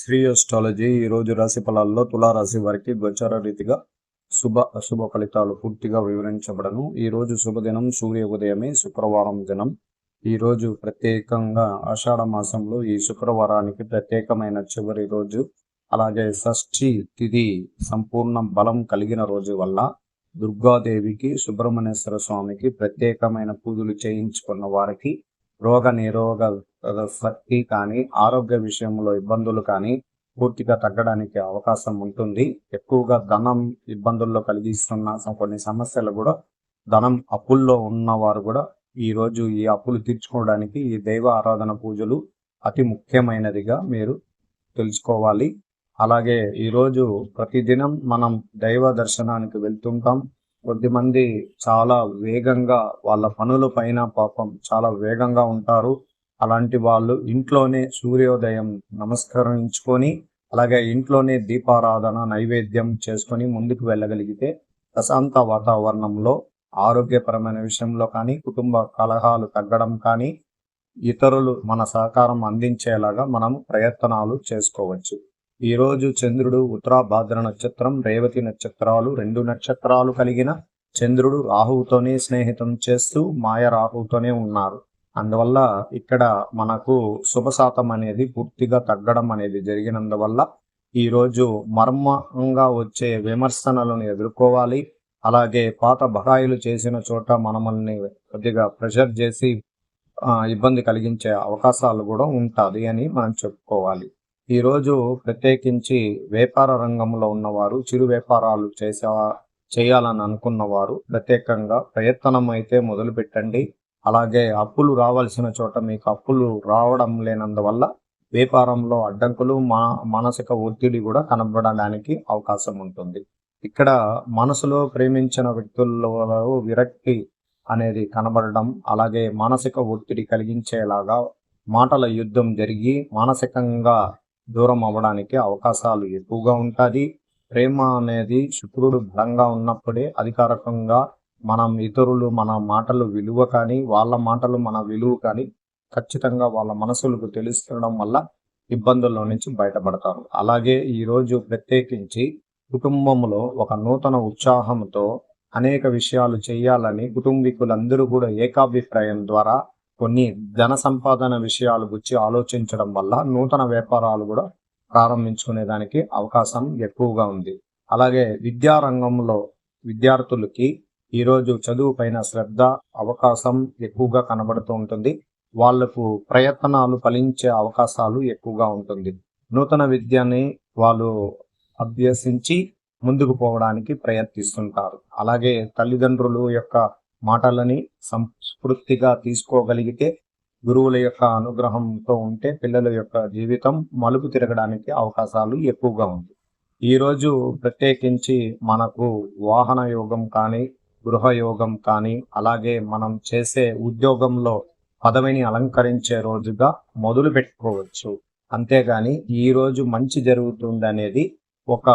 Shri astrology ఈరోజు రాశి ఫలాల్లో తులారాశి వారికి గోచార రీతిగా శుభ అశుభ ఫలితాలు పూర్తిగా వివరించబడను. ఈ రోజు శుభదినం సూర్య ఉదయమే శుక్రవారం దినం. ఈ రోజు ప్రత్యేకంగా ఆషాఢ మాసంలో ఈ శుక్రవారానికి ప్రత్యేకమైన చివరి రోజు. అలాగే షష్ఠి తిథి సంపూర్ణ బలం కలిగిన రోజు వల్ల దుర్గాదేవికి సుబ్రహ్మణ్యేశ్వర స్వామికి ప్రత్యేకమైన పూజలు చేయించుకున్న వారికి రోగ నిరోగ శక్తి కానీ ఆరోగ్య విషయంలో ఇబ్బందులు కానీ పూర్తిగా తగ్గడానికి అవకాశం ఉంటుంది. ఎక్కువగా ధనం ఇబ్బందుల్లో కలిగిస్తున్న కొన్ని సమస్యలు కూడా ధనం అప్పుల్లో ఉన్నవారు కూడా ఈ రోజు ఈ అప్పులు తీర్చుకోవడానికి ఈ దైవ ఆరాధన పూజలు అతి ముఖ్యమైనదిగా మీరు తెలుసుకోవాలి. అలాగే ఈరోజు ప్రతిదినం మనం దైవ దర్శనానికి వెళ్తుంటాం. కొద్దిమంది చాలా వేగంగా వాళ్ళ పనుల పైన పాపం చాలా వేగంగా ఉంటారు. అలాంటి వాళ్ళు ఇంట్లోనే సూర్యోదయం నమస్కరించుకొని అలాగే ఇంట్లోనే దీపారాధన నైవేద్యం చేసుకొని ముందుకు వెళ్ళగలిగితే ప్రశాంత వాతావరణంలో ఆరోగ్యపరమైన విషయంలో కానీ కుటుంబ కలహాలు తగ్గడం కానీ ఇతరులు మన సహకారం అందించేలాగా మనం ప్రయత్నాలు చేసుకోవచ్చు. ఈ రోజు చంద్రుడు ఉత్తరాభాద్ర నక్షత్రం రేవతి నక్షత్రాలు రెండు నక్షత్రాలు కలిగిన చంద్రుడు రాహువుతోనే స్నేహితం చేస్తూ మాయ రాహువుతోనే ఉన్నారు. అందువల్ల ఇక్కడ మనకు శుభశాతం అనేది పూర్తిగా తగ్గడం అనేది జరిగినందువల్ల ఈ రోజు మర్మంగా వచ్చే విమర్శనలను ఎదుర్కోవాలి. అలాగే పాత బకాయిలు చేసిన చోట మనమల్ని కొద్దిగా ప్రెషర్ చేసి ఆ, ఇబ్బంది కలిగించే అవకాశాలు కూడా ఉంటుంది అని మనం చెప్పుకోవాలి. ఈ రోజు ప్రత్యేకించి వ్యాపార రంగంలో ఉన్నవారు చిరు వ్యాపారాలు చేసే చేయాలని అనుకున్నవారు ప్రత్యేకంగా ప్రయత్నం అయితే మొదలు పెట్టండి. అలాగే అప్పులు రావాల్సిన చోట మీకు అప్పులు రావడం లేనందువల్ల వ్యాపారంలో అడ్డంకులు మా మానసిక ఒత్తిడి కూడా కనబడడానికి అవకాశం ఉంటుంది. ఇక్కడ మనసులో ప్రేమించిన వ్యక్తుల్లో విరక్తి అనేది కనబడడం అలాగే మానసిక ఒత్తిడి కలిగించేలాగా మాటల యుద్ధం జరిగి మానసికంగా దూరం అవ్వడానికి అవకాశాలు ఎక్కువగా ఉంటుంది ప్రేమ అనేది శుక్రుడు బలంగా ఉన్నప్పుడే అధికారికంగా మనం ఇతరులు మన మాటలు విలువ కానీ వాళ్ళ మాటలు మన విలువ కానీ ఖచ్చితంగా వాళ్ళ మనసులకు తెలుస్తుండడం వల్ల ఇబ్బందుల్లో నుంచి బయటపడతారు. అలాగే ఈరోజు ప్రత్యేకించి కుటుంబంలో ఒక నూతన ఉత్సాహంతో అనేక విషయాలు చేయాలని కుటుంబీకులందరూ కూడా ఏకాభిప్రాయం ద్వారా కొన్ని ధన సంపాదన విషయాలు గురించి ఆలోచించడం వల్ల నూతన వ్యాపారాలు కూడా ప్రారంభించుకునే దానికి అవకాశం ఎక్కువగా ఉంది. అలాగే విద్యా రంగంలో విద్యార్థులకి ఈరోజు చదువు పైన శ్రద్ధ అవకాశం ఎక్కువగా కనబడుతూ ఉంటుంది. వాళ్ళకు ప్రయత్నాలు ఫలించే అవకాశాలు ఎక్కువగా ఉంటుంది. నూతన విద్యని వాళ్ళు అభ్యసించి ముందుకు పోవడానికి ప్రయత్నిస్తుంటారు. అలాగే తల్లిదండ్రులు యొక్క మాటలని సంస్ఫూర్తిగా తీసుకోగలిగితే గురువుల యొక్క అనుగ్రహంతో ఉంటే పిల్లల యొక్క జీవితం మలుపు తిరగడానికి అవకాశాలు ఎక్కువగా ఉంది. ఈ రోజు ప్రత్యేకించి మనకు వాహన యోగం కానీ గృహ యోగం కానీ అలాగే మనం చేసే ఉద్యోగంలో పదవిని అలంకరించే రోజుగా మొదలు పెట్టుకోవచ్చు. అంతేగాని ఈ రోజు మంచి జరుగుతుంది అనేది ఒక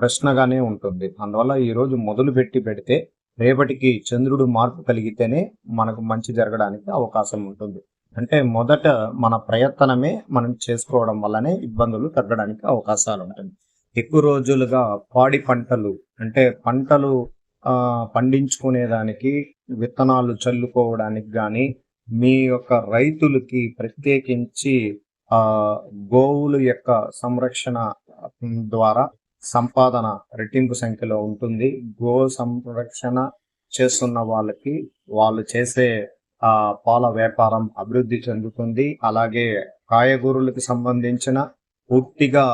ప్రశ్నగానే ఉంటుంది. అందువల్ల ఈ రోజు మొదలు పెట్టి పెడితే రేపటికి చంద్రుడు మార్పు కలిగితేనే మనకు మంచి జరగడానికి అవకాశం ఉంటుంది. అంటే మొదట మన ప్రయత్నమే మనం చేసుకోవడం వల్లనే ఇబ్బందులు తగ్గడానికి అవకాశాలు ఉంటుంది ఎక్కువ రోజులుగా పాడి పంటలు అంటే పంటలు పండించుకునేదానికి విత్తనాలు చల్లుకోవడానికి కానీ మీ యొక్క రైతులకి ప్రత్యేకించి గోవులు గోవుల యొక్క సంరక్షణ ద్వారా సంపాదన రెట్టింపు సంఖ్యలో ఉంటుంది. గో సంరక్షణ చేస్తున్న వాళ్ళకి వాళ్ళు చేసే పాల వ్యాపారం అభివృద్ధి చెందుతుంది. అలాగే కాయగూరలకు సంబంధించిన పూర్తిగా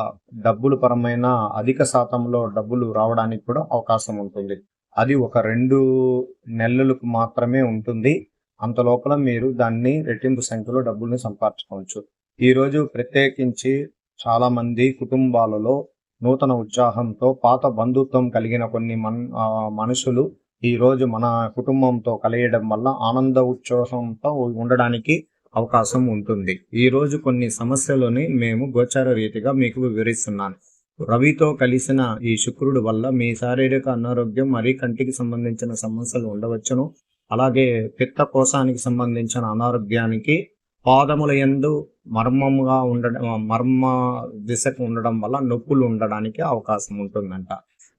డబ్బులు పరమైన అధిక శాతంలో డబ్బులు రావడానికి కూడా అవకాశం ఉంటుంది. అది ఒక రెండు నెలలకు మాత్రమే ఉంటుంది. అంత లోపల మీరు దాన్ని రెట్టింపు సంఖ్యలో డబ్బుల్ని సంపాదించుకోవచ్చు. ఈరోజు ప్రత్యేకించి చాలామంది కుటుంబాలలో నూతన ఉత్సాహంతో పాత బంధుత్వం కలిగిన కొన్ని మన్ మనుషులు ఈరోజు మన కుటుంబంతో కలియడం వల్ల ఆనంద ఉత్సాహంతో ఉండడానికి అవకాశం ఉంటుంది. ఈరోజు కొన్ని సమస్యలని మేము గోచార రీతిగా మీకు వివరిస్తున్నాను. రవితో కలిసిన ఈ శుక్రుడు వల్ల మీ శారీరక అనారోగ్యం మరియు కంటికి సంబంధించిన సమస్యలు ఉండవచ్చును. అలాగే పిత్త కోశానికి సంబంధించిన అనారోగ్యానికి పాదముల యందు మర్మముగా ఉండడం మర్మ దిశకు ఉండడం వల్ల నొప్పులు ఉండడానికి అవకాశం ఉంటుందంట.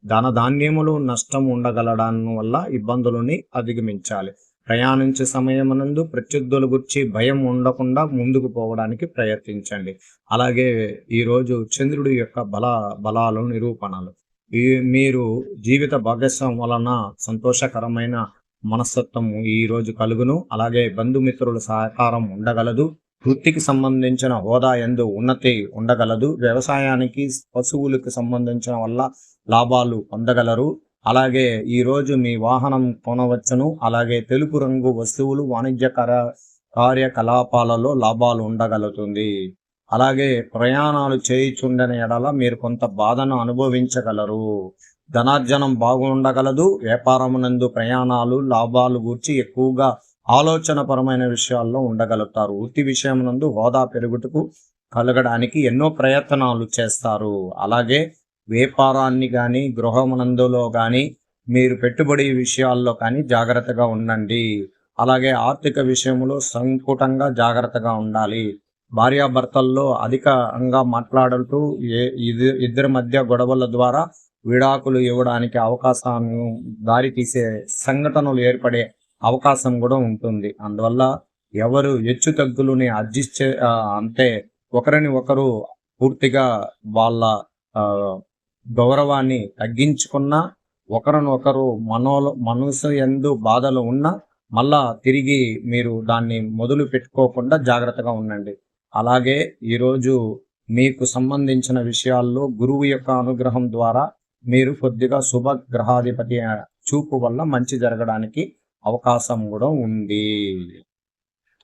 ధన ధాన్యములు నష్టం ఉండగలడం వల్ల ఇబ్బందులని అధిగమించాలి. ప్రయాణించే సమయమునందు ప్రత్యర్థుల గురించి భయం ఉండకుండా ముందుకు పోవడానికి ప్రయత్నించండి. అలాగే ఈరోజు చంద్రుడి యొక్క బల బలాలు నిరూపణలు. ఈ మీరు జీవిత భాగస్వామి వలన సంతోషకరమైన మనస్తత్వం ఈ రోజు కలుగును. అలాగే బంధుమిత్రుల సహకారం ఉండగలదు. వృత్తికి సంబంధించిన హోదా ఎందు ఉన్నతి ఉండగలదు. వ్యవసాయానికి పశువులకు సంబంధించిన వల్ల లాభాలు పొందగలరు. అలాగే ఈ రోజు మీ వాహనం కొనవచ్చును. అలాగే తెలుపు రంగు వస్తువులు వాణిజ్యకర కార్యకలాపాలలో లాభాలు ఉండగలుగుతుంది. అలాగే ప్రయాణాలు చేయిచుండని ఎడల మీరు కొంత బాధను అనుభవించగలరు. ధనార్జనం బాగుండగలదు వ్యాపారమునందు ప్రయాణాలు లాభాలు గూర్చి ఎక్కువగా ఆలోచనపరమైన విషయాల్లో ఉండగలుగుతారు. వృత్తి విషయమునందు హోదా పెరుగుటకు కలగడానికి ఎన్నో ప్రయత్నాలు చేస్తారు. అలాగే వ్యాపారాన్ని కానీ గృహమునందులో కానీ మీరు పెట్టుబడి విషయాల్లో కానీ జాగ్రత్తగా ఉండండి. అలాగే ఆర్థిక విషయంలో సంకుటంగా జాగ్రత్తగా ఉండాలి. భార్యాభర్తల్లో అధికంగా మాట్లాడుతూ ఏ ఇద్దరి మధ్య గొడవల ద్వారా విడాకులు ఇవ్వడానికి అవకాశాన్ని దారితీసే సంఘటనలు ఏర్పడే అవకాశం కూడా ఉంటుంది. అందువల్ల ఎవరు హెచ్చు తగ్గులని అడ్జస్ట్ చే అంటే ఒకరిని ఒకరు పూర్తిగా వాళ్ళ గౌరవాన్ని తగ్గించుకున్న ఒకరినొకరు మనోలో మనసు ఎందు బాధలు ఉన్నా మళ్ళా తిరిగి మీరు దాన్ని మొదలు పెట్టుకోకుండా జాగ్రత్తగా ఉండండి. అలాగే ఈరోజు మీకు సంబంధించిన విషయాల్లో గురువు యొక్క అనుగ్రహం ద్వారా మీరు కొద్దిగా శుభ గ్రహాధిపతి చూపు వల్ల మంచి జరగడానికి అవకాశం కూడా ఉంది.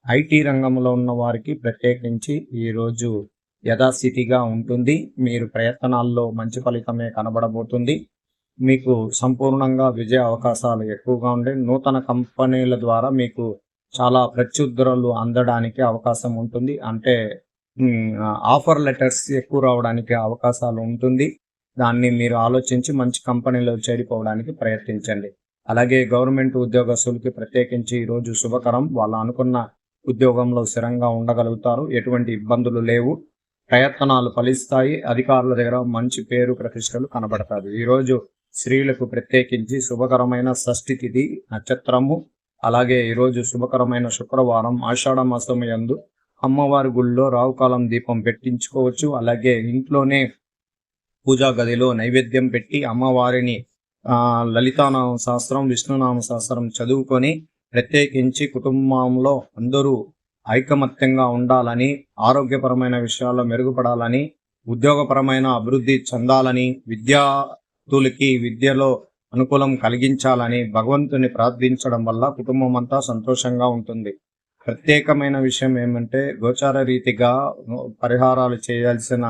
ఐటీ రంగంలో ఉన్న వారికి ప్రత్యేకించి ఈరోజు యథాస్థితిగా ఉంటుంది. మీరు ప్రయత్నాల్లో మంచి ఫలితమే కనబడబోతుంది. మీకు సంపూర్ణంగా విజయ అవకాశాలు ఎక్కువగా ఉండే నూతన కంపెనీల ద్వారా మీకు చాలా ప్రత్యుద్ధరలు అందడానికి అవకాశం ఉంటుంది. అంటే ఆఫర్ లెటర్స్ ఎక్కువ రావడానికి అవకాశాలు ఉంటుంది. దాన్ని మీరు ఆలోచించి మంచి కంపెనీలో చేరిపోవడానికి ప్రయత్నించండి. అలాగే గవర్నమెంట్ ఉద్యోగస్తులకి ప్రత్యేకించి ఈరోజు శుభకరం. వాళ్ళు అనుకున్న ఉద్యోగంలో స్థిరంగా ఉండగలుగుతారు. ఎటువంటి ఇబ్బందులు లేవు. ప్రయత్నాలు ఫలిస్తాయి. అధికారుల దగ్గర మంచి పేరు ప్రతిష్టలు కనబడతాయి. ఈరోజు స్త్రీలకు ప్రత్యేకించి శుభకరమైన షష్ఠి తిథి నక్షత్రము అలాగే ఈరోజు శుభకరమైన శుక్రవారం ఆషాఢ మాసం యందు అమ్మవారి గుళ్ళో రావుకాలం దీపం పెట్టించుకోవచ్చు. అలాగే ఇంట్లోనే పూజా గదిలో నైవేద్యం పెట్టి అమ్మవారిని లలితానామ శాస్త్రం విష్ణునామ శాస్త్రం చదువుకొని ప్రత్యేకించి కుటుంబంలో అందరూ ఐకమత్యంగా ఉండాలని ఆరోగ్యపరమైన విషయాల్లో మెరుగుపడాలని ఉద్యోగపరమైన అభివృద్ధి చెందాలని విద్యార్థులకి విద్యలో అనుకూలం కలిగించాలని భగవంతుని ప్రార్థించడం వల్ల కుటుంబం అంతా సంతోషంగా ఉంటుంది. ప్రత్యేకమైన విషయం ఏమంటే గోచార రీతిగా పరిహారాలు చేయాల్సిన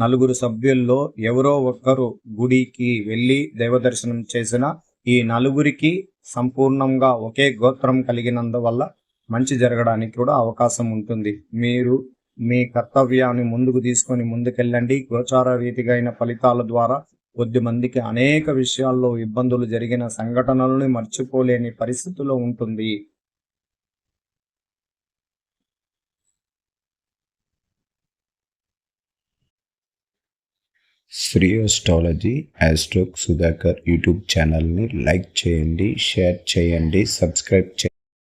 నలుగురు సభ్యుల్లో ఎవరో ఒక్కరు గుడికి వెళ్ళి దైవ దర్శనం చేసిన ఈ నలుగురికి సంపూర్ణంగా ఒకే గోత్రం కలిగినందువల్ల మంచి జరగడానికి కూడా అవకాశం ఉంటుంది. మీరు మీ కర్తవ్యాన్ని ముందుకు తీసుకొని ముందుకెళ్ళండి. గోచార రీతిగా అయిన ఫలితాల ద్వారా కొద్ది మందికి అనేక విషయాల్లో ఇబ్బందులు జరిగిన సంఘటనలను మర్చిపోలేని పరిస్థితిలో ఉంటుంది. శ్రీ అస్ట్రాలజీ యాస్ట్రోక్ సుధాకర్ యూట్యూబ్ ఛానల్ని లైక్ చేయండి షేర్ చేయండి సబ్స్క్రైబ్ చేయండి.